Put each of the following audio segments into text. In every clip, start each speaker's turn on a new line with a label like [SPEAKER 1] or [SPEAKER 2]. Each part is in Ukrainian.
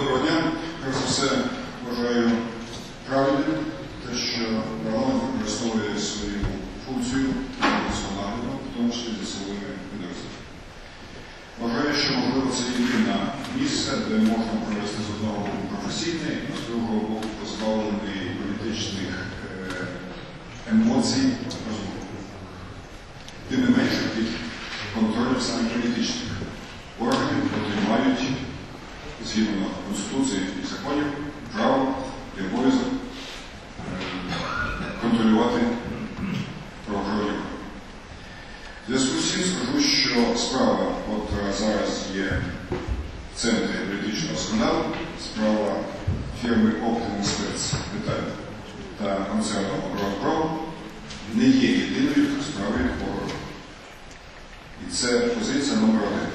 [SPEAKER 1] Доброго дня. Перш за все, вважаю правильним те, що парламент використовує свою функцію парламентського в тому числі за силовими підрозділами. Вважаю, що можливо це єдине місце, де можна провести з одного боку професійний, а з другого боку позбавлений політичних е, емоцій розмови. Тим не менше під контролем саме політичних органів, які мають згідно Конституції і законів право і обов'язок е, контролювати правоохоронні. В зв'язку з цим скажу, що справа, от зараз є в центрі політичного скандалу, справа фірми Spec Деталь та концерну «Оборонпром» не є єдиною справою охорони. І це позиція номер один.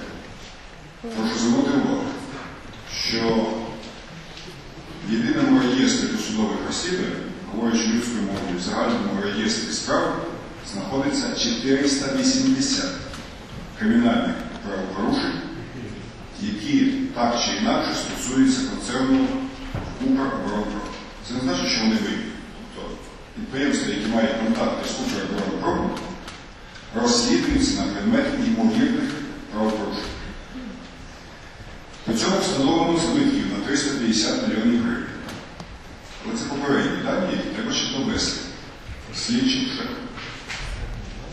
[SPEAKER 1] Прошу звернути увагу, що в єдиному реєстрі досудових розслідувань, говорячи людською мовою, в загальному реєстрі справ знаходиться 480 кримінальних правопорушень, які так чи інакше стосуються концерну Укроборонпром. Це не значить, що вони винні. Тобто підприємства, які мають контакти з Укроборонпромом, розслідуються на предмет ймовірних правопорушень. При збитків на 350 мільйонів гривень. Але це попередні дані, які треба ще довести Слідчі вже.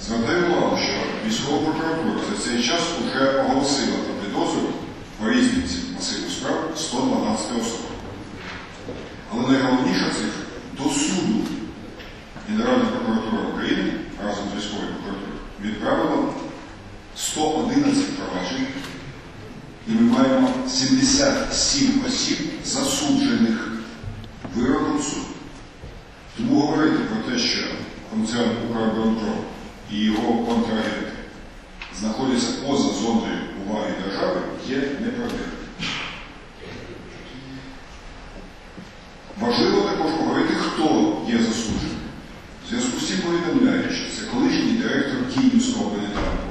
[SPEAKER 1] Звертаю увагу, що військова прокуратура за цей час вже оголосила про підозру по різниці масиву справ 112 особи. Але найголовніша цифра до суду Генеральна прокуратура України разом з військовою прокуратурою відправила 111 проваджень, і ми маємо 77 осіб засуджених вироком суду. Тому говорити те, що концерн Укроборонпром і його контрагенти знаходяться поза зоною уваги держави, є неправдивим. Важливо також говорити, хто є засудженим. В зв'язку з цим повідомляю, що це колишній директор Київського бронетанку,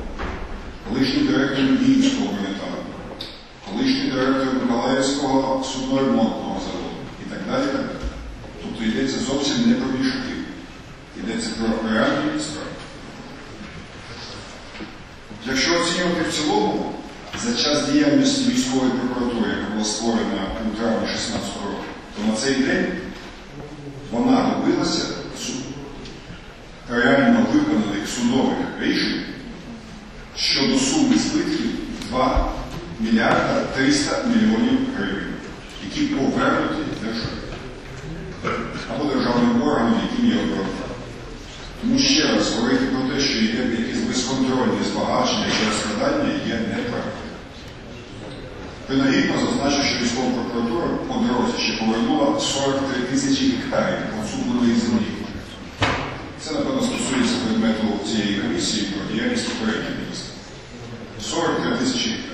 [SPEAKER 1] колишній директор Львівського бронетанку, колишній директор Миколаївського судноремонтного заводу і так далі. Тобто йдеться зовсім не про більшаки, йдеться про реальні справи. Якщо оцінювати в цілому, за час діяльності військової прокуратури, яка була створена у травні 2016 року, то на цей день вона добилася реально виконаних судових рішень щодо суми збитків 2 мільярда 300 мільйонів гривень, які повернуті державі або державним органам, яким є оборона. Тому ще раз говорити про те, що йде якісь безконтрольні збагачення і розкрадання, є неправильним. Принагідно зазначу, що військова прокуратура по дорозі ще повернула 43 тисячі гектарів посудленої землі. Це, напевно, стосується предмету цієї комісії про діяльність попередніх міністрів. 43 тисячі гектарів.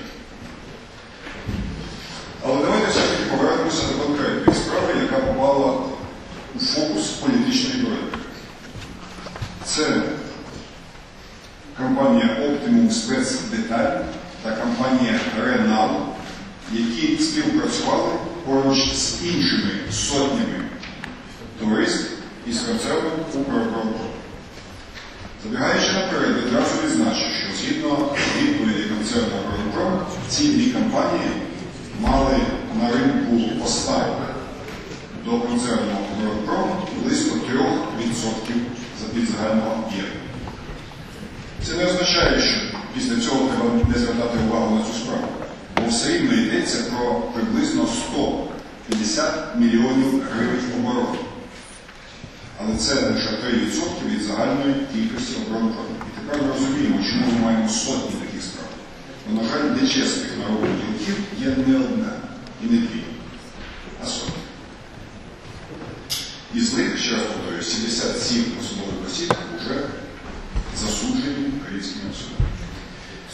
[SPEAKER 1] Але давайте все-таки повернемося до конкретної справи, яка попала у фокус політичної боротьби. Це компанія Optimum Спецдеталь та компанія Ренал, які співпрацювали поруч з іншими сотнями товариств із концерном Укроборонпром. Забігаючи наперед, відразу відзначу, що згідно відповіді концерну Укроборонпром, ці дві компанії мали на ринку поставок до концерну Укроборонпром близько 3% від загального об'єму. Це не означає, що після цього треба не звертати увагу на цю справу, бо все рівно йдеться про приблизно 150 мільйонів гривень оборони. Але це лише 3% від загальної кількості оборонпромів. І тепер ми розуміємо, чому ми маємо сотні таких справ. Бо, на жаль, нечесних народних ділків є не одна і не дві, а сотні. Із них, ще раз повторюю, 77 посадових осіб вже засуджені українськими судами.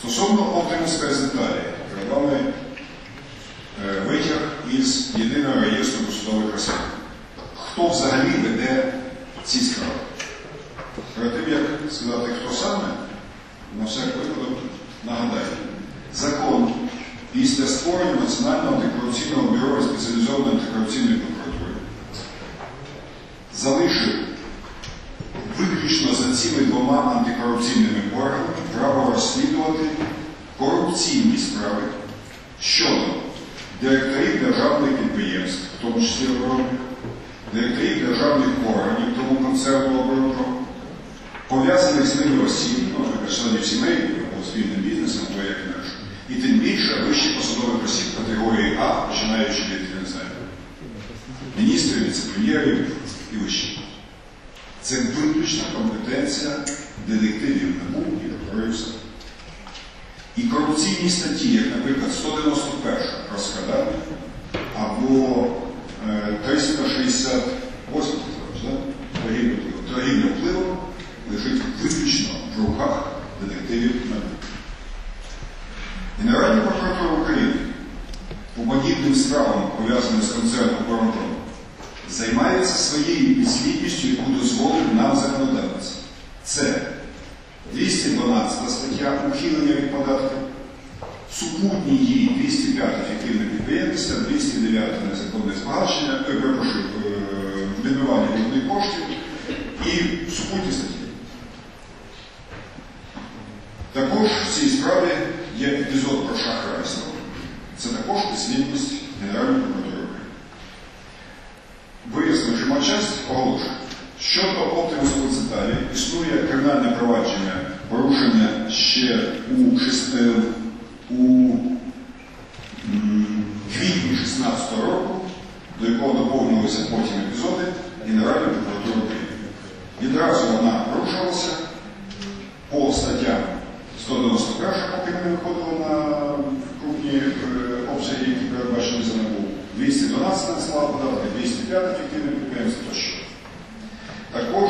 [SPEAKER 1] Стосовно Optimus Спецдеталі, перед витяг із єдиного реєстру досудових розслідувань. Хто взагалі веде ці справи? Перед тим, як сказати, хто саме, на всяк випадок нагадаю, закон після створення Національного антикорупційного бюро і спеціалізованої антикорупційної прокуратури залишив за цими двома антикорупційними органами право розслідувати корупційні справи щодо директорів державних підприємств, в тому числі оборонних, директорів державних органів, тому концерну оборонпром, пов'язаних з ними осіб, наприклад, членів сімей або спільним бізнесом, або як інакше. І тим більше вищих посадових осіб категорії А, починаючи від, не знаю, міністрів, віце-прем'єрів і вище. Це виключна компетенція детективів НАБУ і прокурорів І корупційні статті, як, наприклад, 191 розкрадання або е, 368 да? торгівля впливом. Лежить виключно в руках детективів НАБУ. Генеральна прокуратура України по подібним справам, пов'язаним з концерном «Оборонпром», займається своєю підслідністю, яку дозволив нам законодавець. Це 212 стаття ухилення від податків, супутні її 205 ефективне підприємництво, 209 незаконне збагачення, перепрошую, е, відмивання коштів і супутні статті. Також в цій справі є епізод про шахрайство. Це також підслідність Генеральної прокуратури України. Вияснивши матчасть, оголошую. Щодо Оптимус Конценталі існує кримінальне провадження порушення ще у, шести, у м, квітні 16 року, до якого доповнилися потім епізоди Генеральної прокуратури України. Відразу вона порушувалася по статтям 191, поки на крупні е, обсяги, які передбачені за НАБУ, 212 склад податки, 205 ефективне підприємство тощо. Також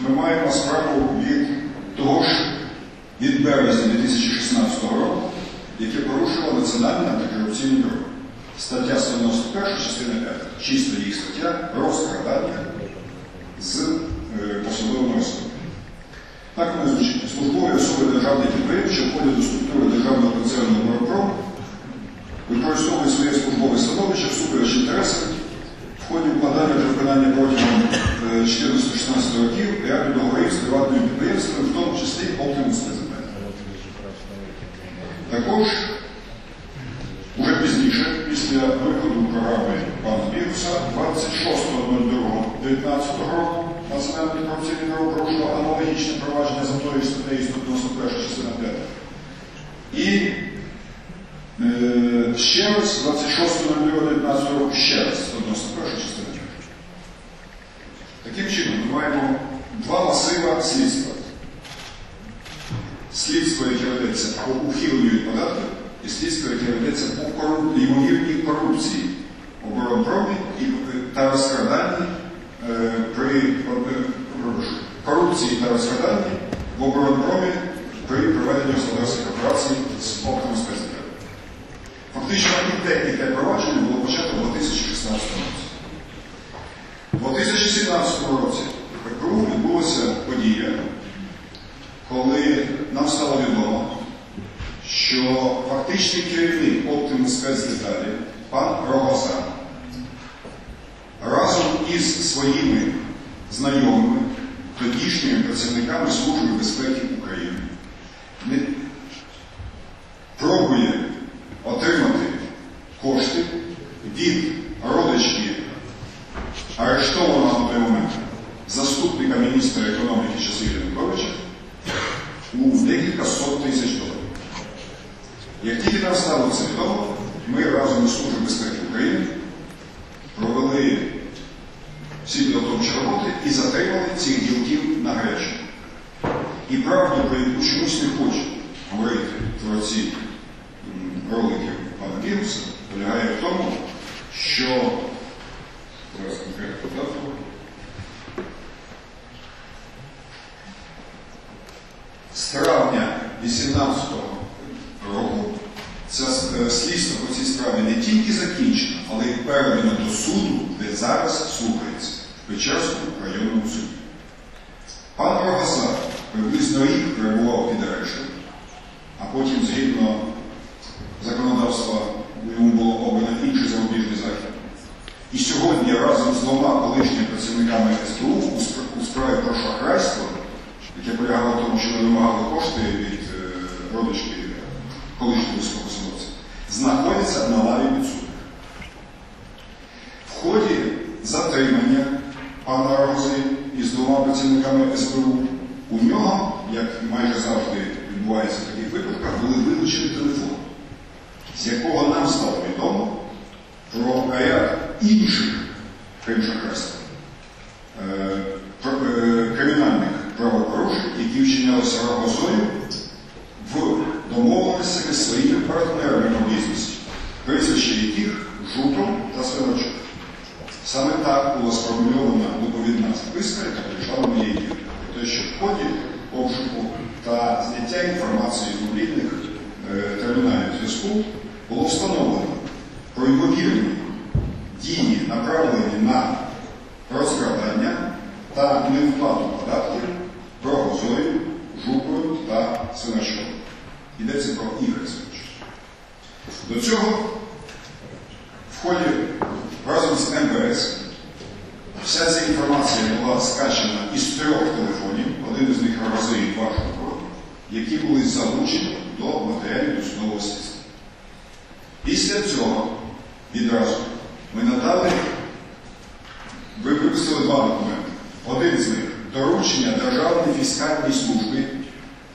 [SPEAKER 1] ми маємо справу від того ж від березня 2016 року, яке порушило Національне антикорупційне бюро. Стаття 191, частина 5. Чисто їх стаття розкрадання з е, посадовими особами. Так воно звучить. Службові особи державних підприємств, що входять до структури державного концерну «Оборонпром», використовують своє службове становище всупереч інтересам в ході укладання та виконання протягом е, 14-16 років ряду договорів з приватними підприємствами, в тому числі Optimus President. Також уже пізніше, після виходу програми пана Бігуса, 26.02.19 року Національне корупційне бюро порушило аналогічне провадження за тою статтею 191 частина 5. І Е, ще раз, 26.09.19 року, ще раз, 91 частина. Таким чином, ми маємо два масива слідства. Слідство, яке ведеться по ухиленню від податків, і слідство, яке ведеться по кору- ймовірній корупції в оборонпромі і, та розкраданні е, при е, прошу, корупції та розкраданні в оборонпромі при проведенні господарських операцій з Optimus President. Фактично і те, провадження було почато у 2016 році. У 2017 році в ПКУ відбулася подія, коли нам стало відомо, що фактичний керівник Оптимус спецдеталі, пан Рогоза, разом із своїми знайомими, тодішніми працівниками Служби безпеки України, не пробує отримати кошти від родички арештованого на той момент заступника міністра економіки часів Януковича у декілька сот тисяч доларів. Як тільки нам стало це відомо, ми разом із Службою безпеки України провели всі підготовчі роботи і затримали цих ділків на гарячому. І правду, про яку чомусь не хочу говорити про ці ролики пана Віруса, полягає в тому, що зараз конкретно дату. З травня 18 року це е, слідство по цій справі не тільки закінчено, але й передано до суду, де зараз слухається в Печерському районному суді. Пан Рогоза приблизно рік перебував під арештом, а потім, згідно законодавства, йому було обрано інший запобіжний захід. І сьогодні разом з двома колишніми працівниками СБУ у справі про шахрайство, яке полягало в тому, що ми вимагали кошти від е, родички колишнього високосновця, знаходяться на лаві підсудних. В ході затримання пана Рогози із двома працівниками СБУ у нього, як майже завжди відбувається в таких випадках, були вилучені телефон, з якого нам стало відомо про ряд інших крім шахрайства, е, про- е, кримінальних правопорушень, які вчинялися Рогозою в домовленостях із своїми партнерами по бізнесі, прізвища яких Жуков та Свиночок. Саме так була сформульована доповідна записка, яка прийшла на моє ефір. Про те, що в ході обшуку та зняття інформації з мобільних е, терміналів зв'язку було встановлено про ймовірні дії, направлені на розкрадання та невплату податків Рогозою, Жуковою та Свиначком. Йдеться про Ігор Свиначок. До цього в ході разом з МВС вся ця інформація була скачана із трьох телефонів, один із них Рогози і два Жукова, які були залучені до матеріалів досудового слідства. Після цього відразу ми надали, ви випустили два документи. Один з них доручення Державній фіскальній службі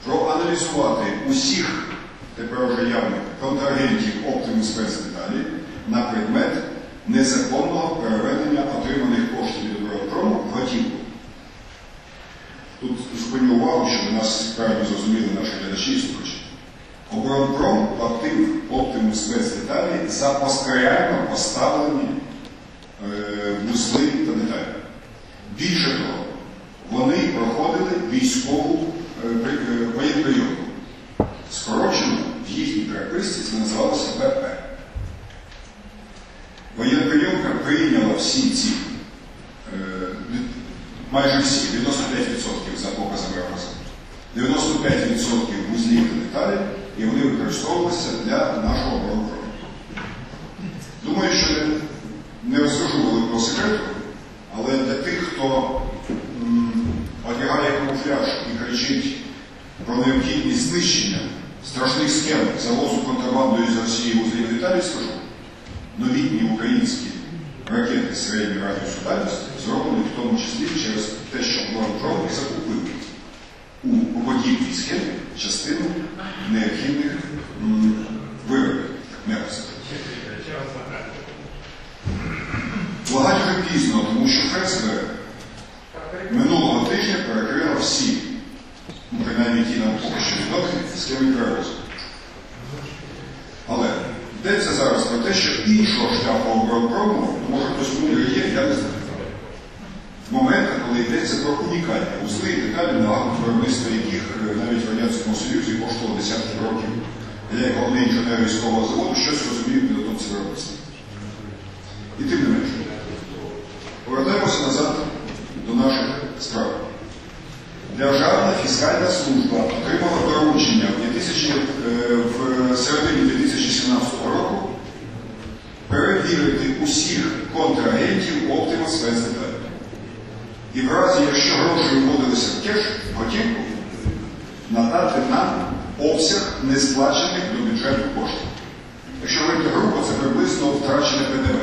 [SPEAKER 1] проаналізувати усіх тепер вже явних контрагентів оптиму спецдеталі на предмет незаконного переведення отриманих коштів від оборонпрому в готівку. Тут зупиню увагу, щоб нас правильно зрозуміли наші глядачі і слухачі. Оборонпром платив оптиму спецдеталі за постоянно поставлені е, вузли та деталі. Більше того, вони проходили військову е, при- е, воєнприйомку. Скорочено в їхній переписці це називалося ВП. Воєнприйомка прийняла всі ці, е, від- майже всі, 95% за показами РОС, 95% вузлів та деталей, і вони використовувалися для нашого оборонпрому. Думаю, що не, розкажу великого секрету, але для тих, хто одягає камуфляж і кричить про необхідність знищення страшних схем завозу контрабандою з Росії вузлів деталей, скажу, новітні українські ракети середньої радіусу дальності зроблені в тому числі через те, що оборонпром закупив у подібній схемі частину необхідних м, виробів м'якості. Благать вже пізно, тому що ФСБ минулого тижня перекрила всі, ну, принаймні ті нам поки що відомі, схеми перевозу. Але йдеться зараз про те, що іншого шляху оборонпрому, може думає, є, я не знаю. Моменти, коли йдеться про унікальні узли і деталі налагодить виробництво яких е, навіть в Радянському Союзі коштувало десятки років. Я як головний інженер військового заводу щось розумію підготовці виробництва. І тим не менше. Повертаємося назад до наших справ. Державна фіскальна служба отримала доручення в, 2000, е, в середині 2017 року перевірити усіх контрагентів Optima спецдеталі. І в разі, якщо гроші вводилися в кеш, в готівку, надати нам обсяг несплачених до бюджету коштів. Якщо говорити грубо, це приблизно втрачене ПДВ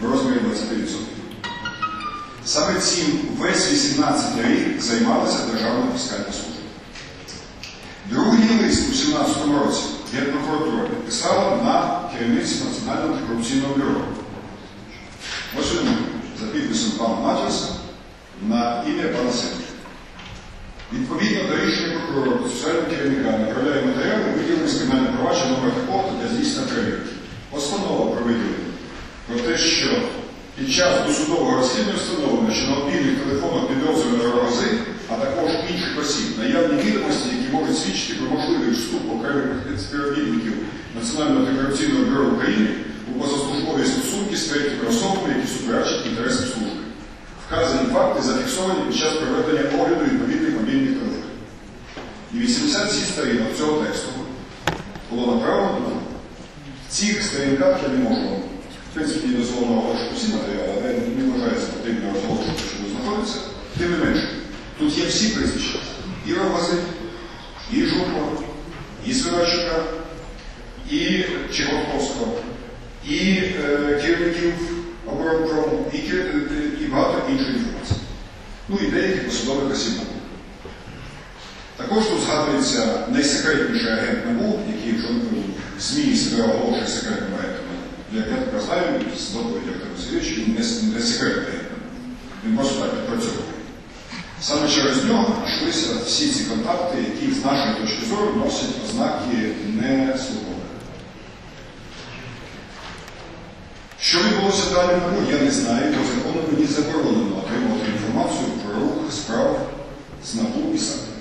[SPEAKER 1] в розмірі 20%. Саме цим весь 18 рік займалася Державна фіскальна служба. Другий лист у 2017 році Генпрокуратура підписала на керівництво Національного антикорупційного бюро. Ось він за підписом пана Матіуса на ім'я пана Сенка. Відповідно до рішення прокурора процесуального керівника направляє матеріали, виділені з кримінального провадження номер такого для здійснення перевірки. Постанова про виділення про те, що під час досудового розслідування встановлено, що на мобільних телефонах підрозділу Рози, а також інших осіб, наявні відомості, які можуть свідчити про можливий вступ окремих співробітників Національного антикорупційного бюро України у позаслужбові стосунки з третіми особами, які суперечать інтересам служби. Вказані факти зафіксовані під час проведення огляду всі сторінки цього тексту було направлено. В цих сторінках я не можу, в принципі, не дозволено оголошувати всі матеріали, але не вважаю за потрібно оголошувати, що ви знаходиться. Тим не менше, тут є всі прізвища. І Равази, і Журма, і Свирачука, і Чеховковського, і е, керівників оборонпрому, і, е, і багато інших інформацій. Ну і деякі посадових осіб. Також тут згадується найсекретніший агент НАБУ, який вже ЗМІ себе оголошує секретним агентом. Я я так знаю з доповіді Артема Васильовича, він не, не секретний агент. Він просто так відпрацьовує. Саме через нього йшлися всі ці контакти, які з нашої точки зору носять ознаки неслухових. Що відбулося далі на НАБУ, я не знаю, по закону мені заборонено отримувати інформацію про рух справ з НАБУ і САП.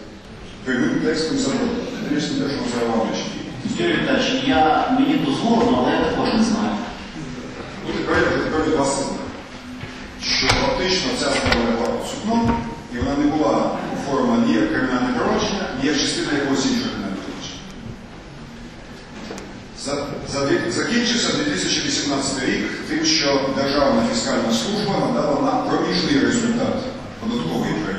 [SPEAKER 1] Прямим текстом заборонено. Не дивлюсь те, що заявав речі.
[SPEAKER 2] Юрій Віталійович, я, мені дозволено, але я також не знаю.
[SPEAKER 1] Ну, тепер я тепер від вас це. Що фактично ця справа лягла під судном, і вона не була оформлена ні як кримінальне провадження, ні як частина якогось іншого кримінального провадження. За- за Закінчився 2018 рік тим, що Державна фіскальна служба надала нам проміжний результат податкової перевірки.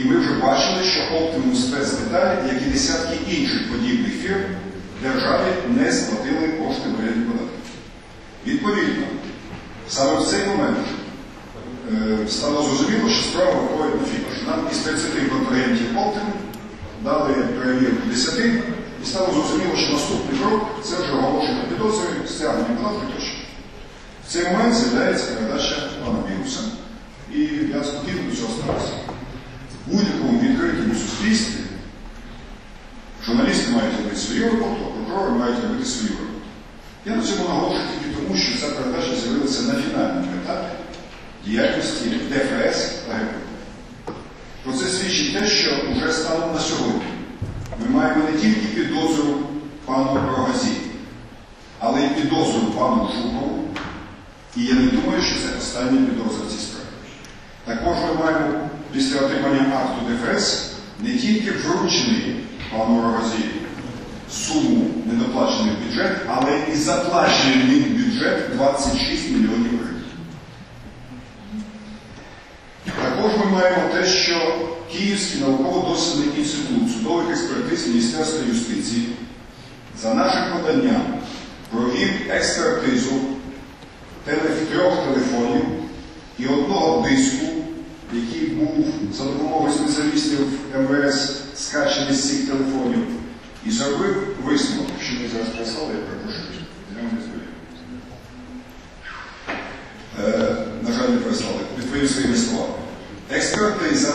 [SPEAKER 1] І ми вже бачили, що Optimum спецдеталі, як і десятки інших подібних фірм, державі не сплатили кошти вигляді податків. Відповідно, саме в цей момент е, стало зрозуміло, що справа виходить на фініш. Нам із 30 контрагентів Optimum дали перевірку 10, і стало зрозуміло, що наступний крок це вже оголошення підозри, стягнення податків тощо. В цей момент з'являється передача пана і я спокійно до цього ставився. В будь-якому відкритому суспільстві журналісти мають робити свою роботу, а прокурори мають робити свою роботу. Я на цьому наголошую тільки тому, що ця передача з'явилася на фінальному етапі діяльності ДФС та ГПУ. Про це свідчить те, що вже станом на сьогодні ми маємо не тільки підозру пану Рогазі, але й підозру пану Жукову. І я не думаю, що це остання підозра в цій справі. Також ми маємо після отримання акту ДФС не тільки вручений пану Рогазі суму недоплачений бюджет, але і заплачений бюджет 26 мільйонів гривень. Також ми маємо те, що Київський науково-дослідний інститут судових експертиз Міністерства юстиції за нашим поданням провів експертизу трьох телефонів і одного диску, який був за допомогою спеціалістів МВС скачаний з цих телефонів, і зробив висновок, що ми зараз прислали, я перепрошую. Е, на жаль, не прислали, відповім своїми словами. Експертиза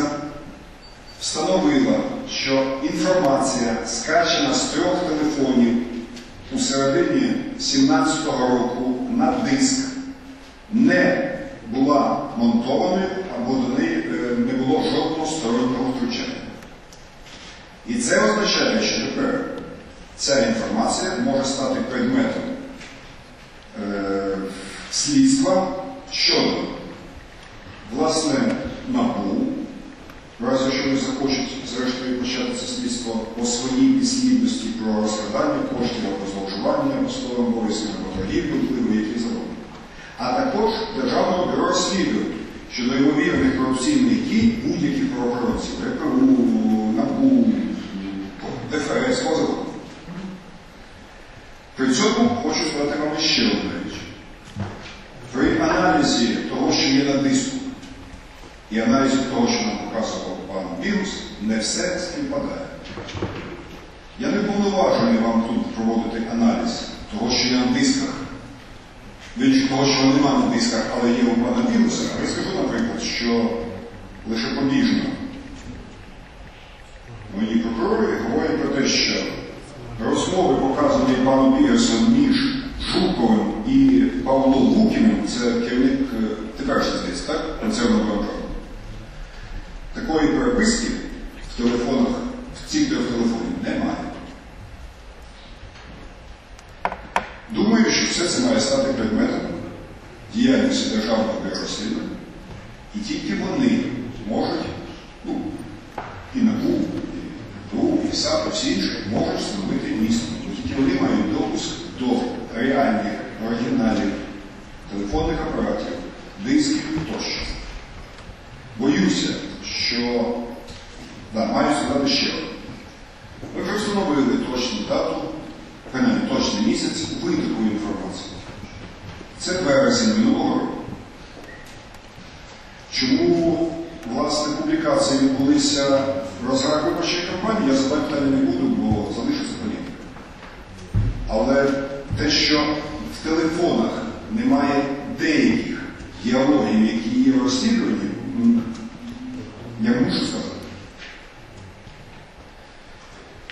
[SPEAKER 1] встановила, що інформація, скачена з трьох телефонів у середині 17-го року на диск, не була монтованою або до неї це означає, що тепер ця інформація може стати предметом е, слідства щодо власне НАБУ, разі якщо не захочуть зрештою почати це слідство по своїй підслідності про розкрадання коштів або зловживання посадовим обов'язками або торгівлю впливу, які заводять. А також Державного бюро розслідувань щодо ймовірних корупційних дій будь-яких правоохоронців, РПУ, НАБУ, ДФС, позову. При цьому хочу сказати вам ще одну річ. При аналізі того, що є на диску, і аналізі того, що нам показував пан Білус, не все співпадає. Я не повноважений вам тут проводити аналіз того, що є на дисках, від того, що нема на дисках, але є у пана Білуса, але скажу, наприклад, що лише побіжно мої прокурори говорять про те, що розмови, показані паном Білусом між Жуковим і Павлом Лукіним, це керівник е, теперішній здається, так? Концерну «Оборонпром». Такої переписки в телефонах, в цих трьох телефонів немає. Думаю, що все це має стати предметом діяльності Державного бюро розслідувань. І тільки вони можуть, ну, і НАБУ, і ТУ, і САП, і всі інші можуть встановити місто. Бо Тільки вони мають допуск до реальних оригіналів, телефонних апаратів, дисків тощо. Боюся, що що да, маю сказати одне. Ми вже встановили точну дату, принаймні точний місяць витоку інформації. Це березень минулого року. Чому, власне, публікації відбулися в розгар виборчої кампанії, я задати питання не буду, бо залишиться політика. Але те, що в телефонах немає деяких діалогів, які є розслідувані, ну, я мушу сказати.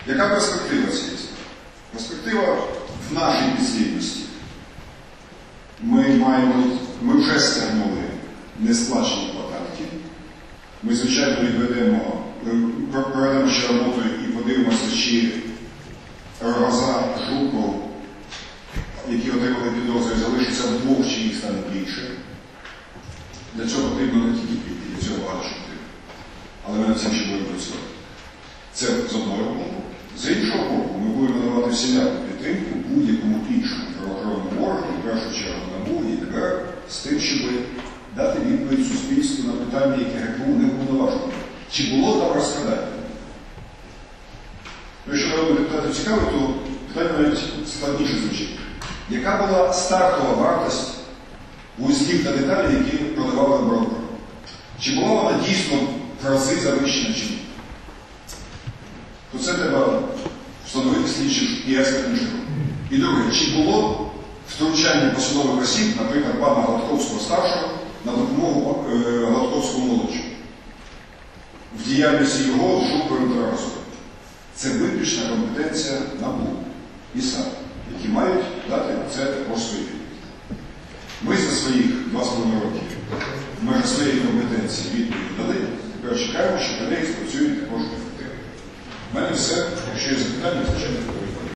[SPEAKER 1] Яка перспектива цієї справи? Перспектива в нашій підслідності. Ми маємо, ми вже стягнули несплачені податки. Ми, звичайно, відведемо, проведемо ще роботу і подивимося, чи Роза Жуков, які отримали підозри, залишиться вдвох, чи їх стане більше. Для цього потрібно не тільки піти, для цього багато. Але ми на цим ще будемо працювати. Це з одного боку. З іншого боку, ми будемо надавати всіляку підтримку будь-якому іншому правоохоронному органу, в першу чергу НАБУ і ДБР, з тим, щоб дати відповідь суспільству на питання, яке ГПУ не уповноважено. Чи було там розкрадання? Ну, Якщо народних депутатів цікаво, то питання навіть складніше звучить. Яка була стартова вартість вузьких та деталей, які продавали брокер? Чи була вона дійсно в рази завищена чи ні? То це треба встановити слідчим і експертним шляхом. І друге, чи було втручання посадових осіб, наприклад, пана Гладковського старшого, на допомогу е, Гладковському молодшому в діяльності його Жуковим та Разовим? Це виключна компетенція НАБУ і САП, які мають дати це також свої. Ми за своїх 2,5 років в межах своєї компетенції відповіді дали, тепер чекаємо, що неї спрацюють також ефективно. У мене все, якщо є запитання, звичайно, відповідь.